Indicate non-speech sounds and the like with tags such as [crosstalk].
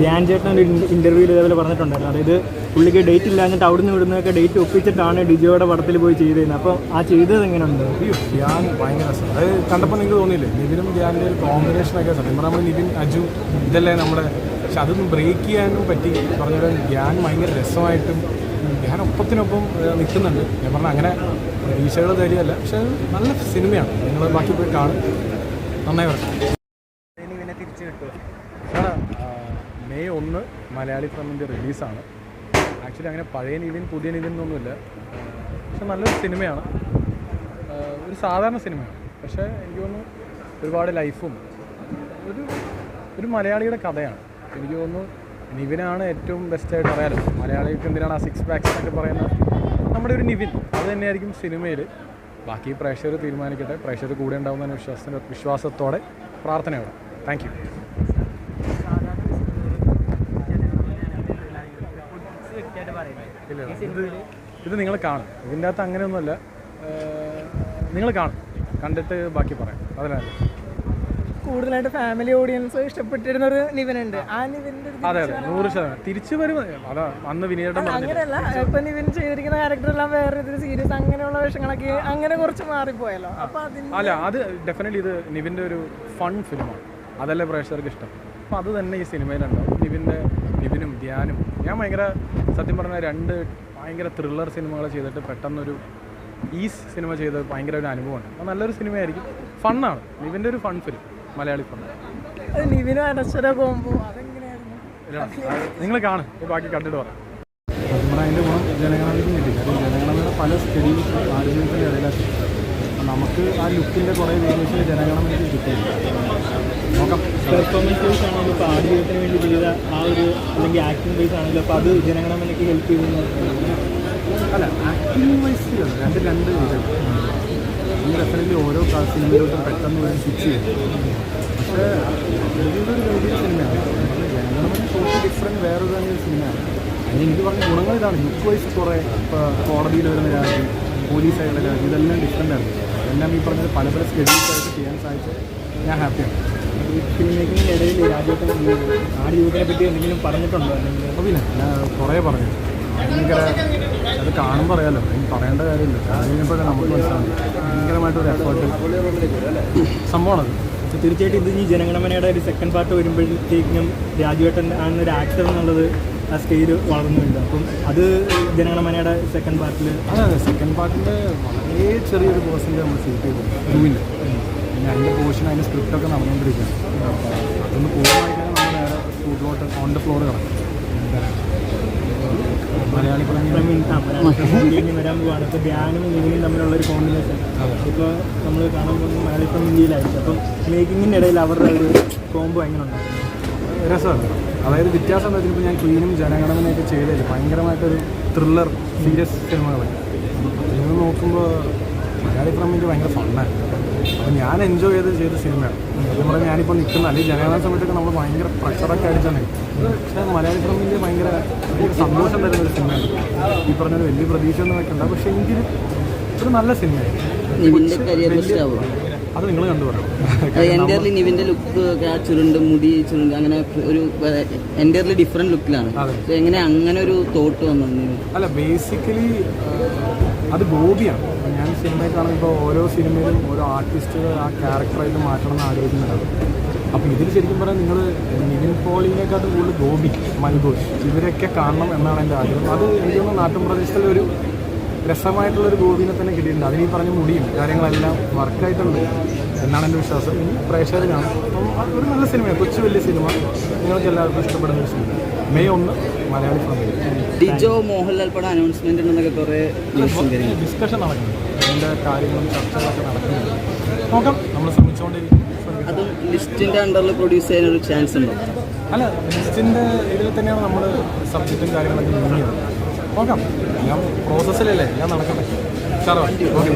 ധ്യാൻ ചേട്ടൻ ഒരു ഇന്റർവ്യൂവിൽ ഇതേപോലെ പറഞ്ഞിട്ടുണ്ടായിരുന്നു. അതായത് പുള്ളിക്ക് ഡേറ്റ് ഇല്ല എന്നിട്ട് അവിടുന്ന് ഇവിടുന്നൊക്കെ ഡേറ്റ് ഒപ്പിച്ചിട്ടാണ് ഡിജോയുടെ പടത്തിൽ പോയി ചെയ്തിരുന്നത് അപ്പോൾ ആ ചെയ്തത് എങ്ങനെയുണ്ട്? അയ്യോ ധ്യാൻ ഭയങ്കര രസം. അത് കണ്ടപ്പോൾ നിങ്ങൾക്ക് തോന്നിയില്ലേ? നിതിനും ധ്യാനിന്റെ ഒരു കോമ്പിനേഷനൊക്കെ സത്യം പറഞ്ഞാൽ നമ്മൾ നിതിൻ അജു ഇതല്ലേ നമ്മുടെ പക്ഷെ അതൊന്നും ബ്രേക്ക് ചെയ്യാനും പറ്റി. പറഞ്ഞ ധ്യാൻ ഭയങ്കര രസമായിട്ടും ഞാൻ ഒപ്പത്തിനൊപ്പം നിൽക്കുന്നുണ്ട് ഞാൻ പറഞ്ഞ അങ്ങനെ പ്രതീക്ഷകൾ തരികയല്ല. പക്ഷെ അത് നല്ല സിനിമയാണ്. നിങ്ങൾ ബാക്കി പോയി കാണും. നന്നായി പറഞ്ഞു തിരിച്ചു ആ, മെയ് ഒന്ന് മലയാളി ഫിലിമിന്റെ റിലീസാണ്. ആക്ച്വലി അങ്ങനെ പഴയ നിവിൻ പുതിയ നിവിൻ എന്നൊന്നുമില്ല പക്ഷെ നല്ലൊരു സിനിമയാണ്. ഒരു സാധാരണ സിനിമയാണ്. പക്ഷേ എനിക്ക് തോന്നുന്നു ഒരുപാട് ലൈഫും ഒരു ഒരു മലയാളിയുടെ കഥയാണ്. എനിക്ക് തോന്നുന്നു നിവിനാണ് ഏറ്റവും ബെസ്റ്റായിട്ട് അറിയാലോ മലയാളികൾക്ക് എന്തിനാണ് ആ സിക്സ് പാക്സ് എന്നൊക്കെ പറയുന്നത്? നമ്മുടെ ഒരു നിവിൻ അത് തന്നെയായിരിക്കും സിനിമയിൽ ബാക്കി പ്രേക്ഷകർ തീരുമാനിക്കട്ടെ. പ്രേക്ഷകർ കൂടെ ഉണ്ടാവുന്ന വിശ്വാസത്തോടെ പ്രാർത്ഥനയോടെ. താങ്ക് യു ഇല്ല ഇത് ഇത് നിങ്ങൾ കാണും. ഇതിന്റെ അകത്ത് അങ്ങനെയൊന്നുമല്ല. നിങ്ങൾ കാണും. കണ്ടിട്ട് ബാക്കി പറയാം. അതിനല്ല കൂടുതലായിട്ട് ഫാമിലി ഓഡിയൻസ് ഇഷ്ടപ്പെട്ടിരുന്ന ഒരു നിവിനുണ്ട്. ആ. നിവിന്റെ അതെ അതെ. നൂറ് ശതമാനം. തിരിച്ചു വരും. അതാ അന്ന് വിനീതം അങ്ങനെയല്ല. ഇപ്പൊ നിവിൻ ചെയ്തിരിക്കുന്ന ക്യാരക്ടർ എല്ലാം വേറെ ഇതിൽ സീരിയസ് അങ്ങനെയുള്ള വേഷങ്ങളൊക്കെ അങ്ങനെ കുറച്ച് മാറിപ്പോയല്ലോ. അപ്പൊ അല്ല അത് ഡെഫിനറ്റ്ലി ഇത് നിവിന്റെ ഒരു ഫൺ ഫിലിമാണ് അതല്ലേ പ്രേക്ഷകർക്ക് ഇഷ്ടം. അപ്പോൾ അത് തന്നെ ഈ സിനിമയിലുണ്ടാവും. നിവിന്റെ നിവിനും ധ്യാനും. ഞാൻ ഭയങ്കര സത്യം പറഞ്ഞാൽ രണ്ട് ഭയങ്കര ത്രില്ലർ സിനിമകൾ ചെയ്തിട്ട് പെട്ടെന്നൊരു ഈ സിനിമ ചെയ്ത് ഭയങ്കര ഒരു അനുഭവമാണ്. അപ്പോൾ നല്ലൊരു സിനിമയായിരിക്കും. ഫണ്ണാണ്. നിവിന്റെ ഒരു ഫൺ ഫിലിം മലയാളി ഫൺ അതെങ്ങനെയായിരുന്നു? നിങ്ങൾ കാണും. ബാക്കി കണ്ടിട്ട് പറയാം അതിന്റെ ഗുണം ജനഗണനയ്ക്കും കിട്ടി ജനഗണനയുടെ പല സ്റ്റഡീസ് ആരോഗ്യത്തിന്റെ ഇടയിലാക്കി അപ്പം നമുക്ക് ആ ലുക്കിന്റെ കുറേ വേരിയേഷൻ ജനഗണനയ്ക്ക് കിട്ടിയില്ല നോക്കാം. പെർഫോമൻസ് ബേസ് ആണെങ്കിലും ഇപ്പോൾ ആദ്യത്തിന് വേണ്ടി ചെയ്ത ആ ഒരു അല്ലെങ്കിൽ ആക്ടിങ് ബേസ് ആണല്ലോ? അപ്പോൾ അത് ജനഗണമനയ്ക്ക് ഹെൽപ്പ് ചെയ്യുന്നു അല്ല ആക്ടിംഗ് വൈസ് രണ്ട് രണ്ട് ഈ ഡെഫിനറ്റ്ലി ഓരോ സിനിമയിലോട്ടും പെട്ടെന്ന് ഒരു സ്വിച്ച് ചെയ്യും. പക്ഷേ ഇതൊരു വലിയ സിനിമയാണ് ജനഗണമന ടോട്ടൽ ഡിഫറെന്റ് വേറെ തന്നെ സിനിമയാണ് അതിന് എനിക്ക് പറഞ്ഞ ഗുണങ്ങൾ ഇതാണ്. ലുക്ക് വൈസ് കുറേ ഇപ്പോൾ കോടതിയിൽ വരുന്ന രാജ്യം പോലീസ് ആയിട്ടുള്ള രാജ്യം ഇതെല്ലാം ഡിഫറെന്റ് ആണ്. എല്ലാം ഈ പറഞ്ഞത് പല പല സ്കെഡ്യൂൾസ് ആയിട്ട് ചെയ്യാൻ സാധിച്ചത് ഞാൻ ഹാപ്പിയാണ് ഈ ഫിലിം മേക്കിങ്ങിന്റെ ഇടയിൽ രാജ്യത്തെ ആട് ജീവിതത്തിനെ പറ്റി എന്തെങ്കിലും പറഞ്ഞിട്ടുണ്ടോ? അല്ലെങ്കിൽ അപ്പോൾ പിന്നെ ഞാൻ കുറേ പറഞ്ഞു. ഭയങ്കര അത് കാണുമ്പോൾ അറിയാലോ. അതിന് പറയേണ്ട കാര്യമില്ല. കഴിഞ്ഞപ്പോഴേ നമുക്ക് മനസ്സിലാവും ഭയങ്കരമായിട്ടൊരു എഫേർട്ട് സംഭവമാണത്. തീർച്ചയായിട്ടും ഇത് ഈ ജനഗണമനയുടെ ഒരു സെക്കൻഡ് പാർട്ട് വരുമ്പോഴത്തേക്കും രാജുവേട്ടൻ ആണ് ഒരു ആക്ടർ എന്നുള്ളത് ആ സ്റ്റേജ് വളർന്നുണ്ട്. അപ്പം അത് ജനഗണമനയുടെ സെക്കൻഡ് പാർട്ടിൽ അതെ സെക്കൻഡ് പാർട്ടിന്റെ വളരെ ചെറിയൊരു പേഴ്സന്റ് നമ്മൾ ഷൂട്ട് ചെയ്തു. ടൂവിൽ പിന്നെ അതിന്റെ പോർഷൻ അതിന്റെ സ്ക്രിപ്റ്റൊക്കെ നടന്നുകൊണ്ടിരിക്കുകയാണ്. അതൊന്ന് പൂർണമായിട്ടാണ് നമ്മൾ നേരെ സ്കൂട്ടിലോട്ട് ഓൺ ദ ഫ്ലോർ കിടക്കും മലയാളി [laughs] വരാൻ പോവാണ്. ഇപ്പോൾ ധ്യാനും നിവിനും തമ്മിലുള്ള ഒരു കോമ്പിനേഷൻ ഇപ്പോൾ നമ്മൾ കാണാൻ പോകുന്നത് മലയാളി ഫ്രം ഇന്ത്യയിലായിരിക്കും. അപ്പം മേക്കിങ്ങിന്റെ ഇടയിൽ അവരുടെ ഒരു കോംബോ എങ്ങനെ ഉണ്ടായിരുന്നു രസമാണ്. അതായത് വ്യത്യാസം എന്താ വെച്ചാൽ ഞാൻ ക്ലീനും ജനഗണമനയൊക്കെ ചെയ്തത് ഭയങ്കരമായിട്ടൊരു ത്രില്ലർ സീരിയസ് സിനിമകളാണ് ഇത് നോക്കുമ്പോൾ മലയാളി ഫ്രമിന്റെ ഭയങ്കര ഫണ്ണായിരുന്നു അപ്പോൾ ഞാൻ എൻജോയ് ചെയ്ത് ചെയ്ത സിനിമയാണ്. സത്യം പറഞ്ഞാൽ ഞാനിപ്പോൾ നിൽക്കുന്ന അല്ലെങ്കിൽ ജനഗണന സമയത്തൊക്കെ നമ്മൾ ഭയങ്കര പ്രഷറൊക്കെ അടിച്ചാണ് പക്ഷേ മലയാളി ഫ്രമിന്റെ ഭയങ്കര ഭയങ്കര സന്തോഷം തരുന്ന ഒരു സിനിമയാണ്. ഈ പറഞ്ഞൊരു വലിയ പ്രതീക്ഷ ഒന്നും വെക്കണ്ട. പക്ഷേ എങ്കിലും ഒരു നല്ല സിനിമയാണ്. അത് നിങ്ങൾ കണ്ടു പറയണം നിവിന്റെ ലുക്ക് ചുരുണ്ട് മുടി ചുരുണ്ട് അങ്ങനെ ഒരു എന്റയർലി ഡിഫറെന്റ് ലുക്കിലാണ്. എങ്ങനെ അങ്ങനെ ഒരു തോട്ട് വന്നു അല്ല ബേസിക്കലി അത് ഗോപിയാണ് ഞാൻ സിനിമയിൽ കാണുമ്പോൾ ഓരോ സിനിമയിലും ഓരോ ആർട്ടിസ്റ്റുകൾ ആ ക്യാരക്ടറായിട്ട് മാറ്റണം എന്ന് ആഗ്രഹിക്കുന്നുണ്ടാവും അപ്പോൾ ഇതിൽ ശരിക്കും പറഞ്ഞാൽ നിങ്ങൾ നിവിൻ പോളിനെക്കാട്ടും കൂടുതൽ ഗോപി മൽഘോഷ് ഇവരൊക്കെ കാണണം എന്നാണ് എന്റെ ആഗ്രഹം. അത് എനിക്ക് തോന്നുന്നു നാട്ടിൻ പ്രദേശത്തിലെ ഒരു രസമായിട്ടുള്ളൊരു ഗോപിനെ തന്നെ കിട്ടിയിട്ടുണ്ട്. അതിനീ പറഞ്ഞ മുടിയും കാര്യങ്ങളെല്ലാം വർക്കായിട്ടുണ്ട് എന്നാണ് എന്റെ വിശ്വാസം. ഇനി പ്രേക്ഷകർ കാണും. അപ്പം ഒരു നല്ല സിനിമയാണ്. കൊച്ചു വലിയ സിനിമ. നിങ്ങൾക്ക് എല്ലാവർക്കും ഇഷ്ടപ്പെടുന്ന ഒരു സിനിമ. മെയ് ഒന്ന് മലയാളി ഫാമിലി ഡിജോ മോഹൻലാൽ പടം അനൗൺസ്മെന്റ് എന്നൊക്കെ കുറേ ഡിസ്കഷൻ നടക്കുന്നുണ്ട് അതിന്റെ കാര്യങ്ങളും ചർച്ചകളൊക്കെ നടക്കുന്നുണ്ട്. നോക്കാം. നമ്മൾ ശ്രമിച്ചുകൊണ്ടിരിക്കും. അതും അണ്ടറിൽ പ്രൊഡ്യൂസ് ചാൻസ് ഉണ്ടോ? അല്ല ലിസ്റ്റിന്റെ ഇതിൽ തന്നെയാണ് നമ്മൾ സബ്ജക്റ്റും കാര്യങ്ങളൊക്കെ നീങ്ങിയത് നോക്കാം ഞാൻ പ്രോസസ്സിലല്ലേ ഞാൻ നടക്കട്ടെ. സാറോ ഓക്കെ.